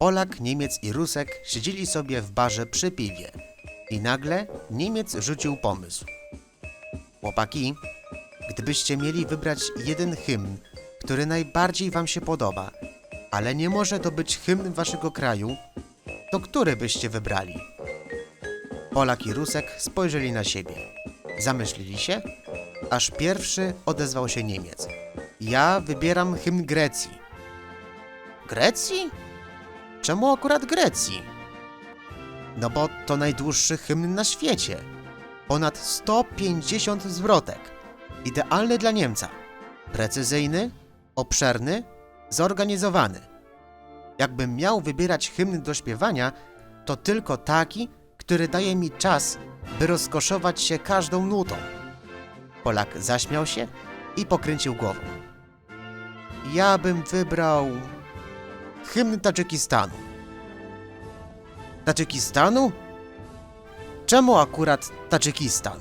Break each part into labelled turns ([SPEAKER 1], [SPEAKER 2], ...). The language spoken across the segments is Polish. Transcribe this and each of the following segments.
[SPEAKER 1] Polak, Niemiec i Rusek siedzieli sobie w barze przy piwie. I nagle Niemiec rzucił pomysł. Chłopaki, gdybyście mieli wybrać jeden hymn, który najbardziej wam się podoba, ale nie może to być hymn waszego kraju, to który byście wybrali? Polak i Rusek spojrzeli na siebie. Zamyślili się, aż pierwszy odezwał się Niemiec. Ja wybieram hymn Grecji. Grecji? Czemu akurat Grecji? No bo to najdłuższy hymn na świecie. Ponad 150 zwrotek. Idealny dla Niemca. Precyzyjny, obszerny, zorganizowany. Jakbym miał wybierać hymn do śpiewania, to tylko taki, który daje mi czas, by rozkoszować się każdą nutą. Polak zaśmiał się i pokręcił głową. Ja bym wybrał hymn Tadżykistanu. Tadżykistanu? Czemu akurat Tadżykistan?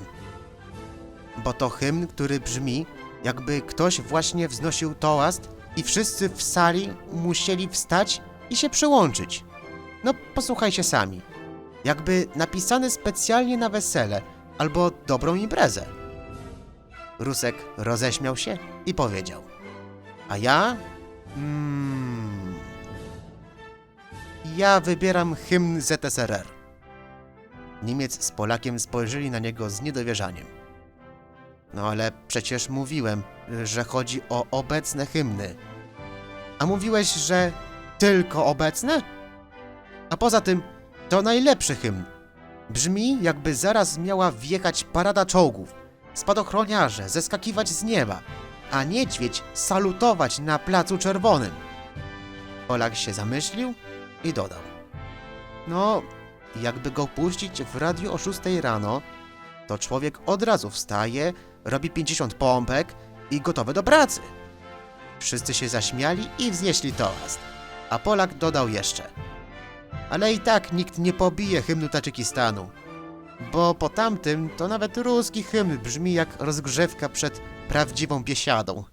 [SPEAKER 1] Bo to hymn, który brzmi, jakby ktoś właśnie wznosił toast i wszyscy w sali musieli wstać i się przyłączyć. No, posłuchajcie sami. Jakby napisany specjalnie na wesele albo dobrą imprezę. Rusek roześmiał się i powiedział: A ja? Mm, ja wybieram hymn ZSRR. Niemiec z Polakiem spojrzeli na niego z niedowierzaniem. No ale przecież mówiłem, że chodzi o obecne hymny. A mówiłeś, że tylko obecne? A poza tym, to najlepszy hymn. Brzmi, jakby zaraz miała wjechać parada czołgów, spadochroniarze zeskakiwać z nieba, a niedźwiedź salutować na Placu Czerwonym. Polak się zamyślił i dodał. No, jakby go puścić w radiu o 6 rano, to człowiek od razu wstaje, robi 50 pompek i gotowy do pracy. Wszyscy się zaśmiali i wznieśli toast, a Polak dodał jeszcze. Ale i tak nikt nie pobije hymnu Tadżykistanu, bo po tamtym to nawet ruski hymn brzmi jak rozgrzewka przed prawdziwą biesiadą.